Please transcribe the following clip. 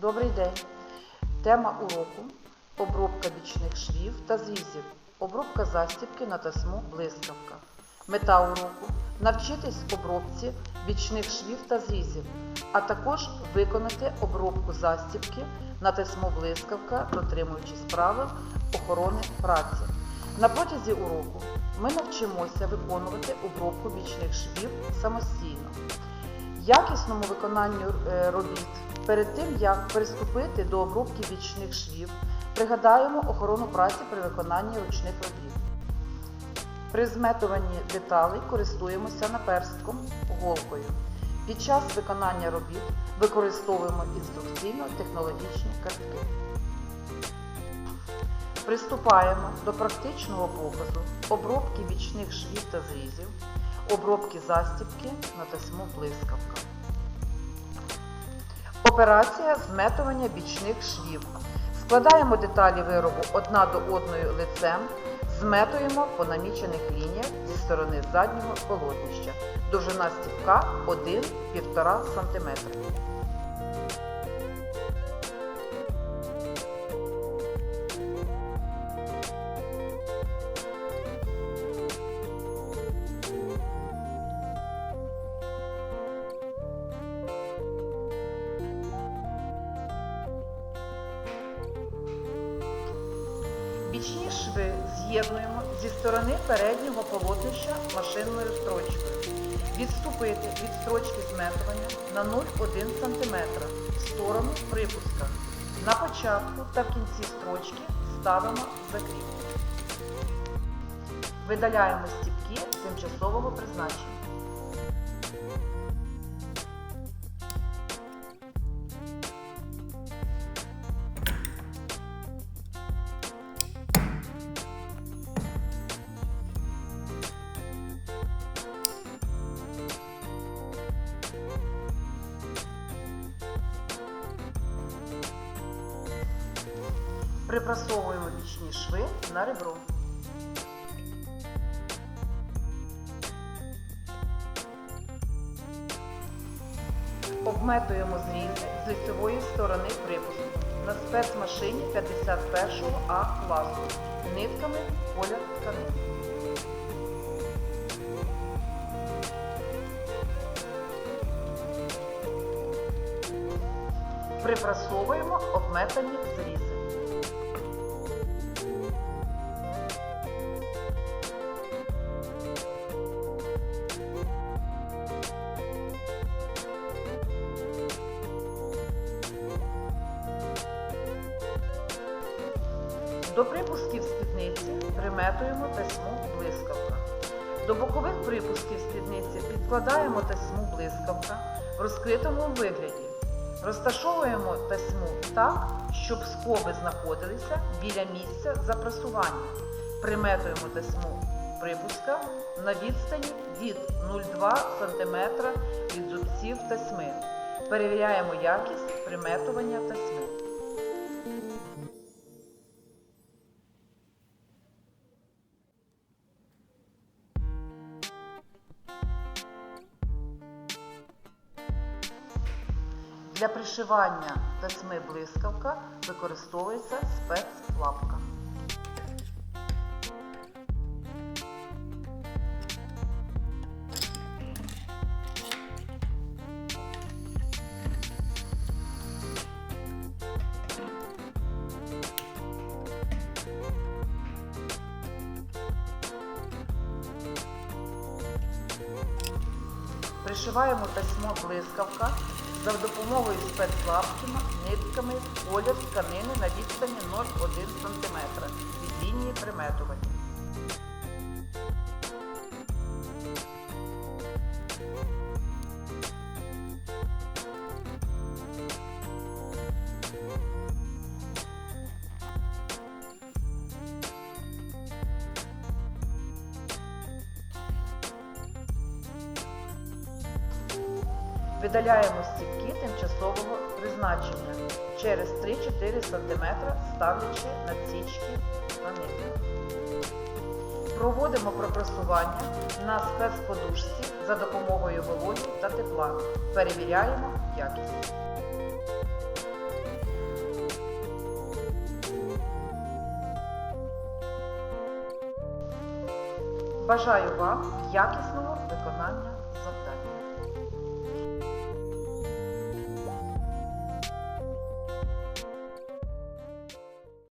Добрий день. Тема уроку обробка бічних швів та зрізів. Обробка застібки на тасму блискавка. Мета уроку навчитись обробці бічних швів та зрізів, а також виконати обробку застібки на тасму блискавка, дотримуючись правил охорони праці. На протязі уроку ми навчимося виконувати обробку бічних швів самостійно якісному виконанню е, робіт перед тим, як приступити до обробки бічних швів, пригадаємо охорону праці при виконанні ручних робіт. При зметуванні деталей користуємося наперстком голкою. Під час виконання робіт використовуємо інструкційно-технологічні картки. Приступаємо до практичного показу обробки бічних швів та зрізів, обробки застібки на тасму блискавка. Операція зметування бічних швів. Складаємо деталі виробу одна до одної лицем, зметуємо по намічених лініях зі сторони заднього полотнища. Довжина стібка 1-1,5 см. Бічні шви з'єднуємо зі сторони переднього полотнища машинною строчкою. Відступити від строчки зметування на 0,1 см в сторону припуска. На початку та в кінці строчки ставимо закріп. Видаляємо стіпки тимчасового призначення. Припрасовуємо бічні шви на ребро. Обметуємо зрізи з лицевої сторони припуску на спецмашині 51 А класу нитками колір тканини. Припрасовуємо обметані зрізи. До припусків спідниці приметуємо тесьму блискавка. До бокових припусків спідниці підкладаємо тесьму блискавка в розкритому вигляді. Розташовуємо тесьму так, щоб скоби знаходилися біля місця запрасування. Приметуємо тесьму припуска на відстані від 0,2 см від зубців тесьми. Перевіряємо якість приметування тесьми. Для пришивання тесьми блискавка використовується спецлапка. Пришиваємо тасьмо блискавка за допомогою спецлапки нитками колір тканини на відстані 0,1 см від лінії приметування. Видаляємо стільки тимчасового призначення через 3-4 см, ставлячи надсічки на них. Проводимо пропресування на спецподушці за допомогою вологів та тепла. Перевіряємо якість. Бажаю вам якісного виконання завдання.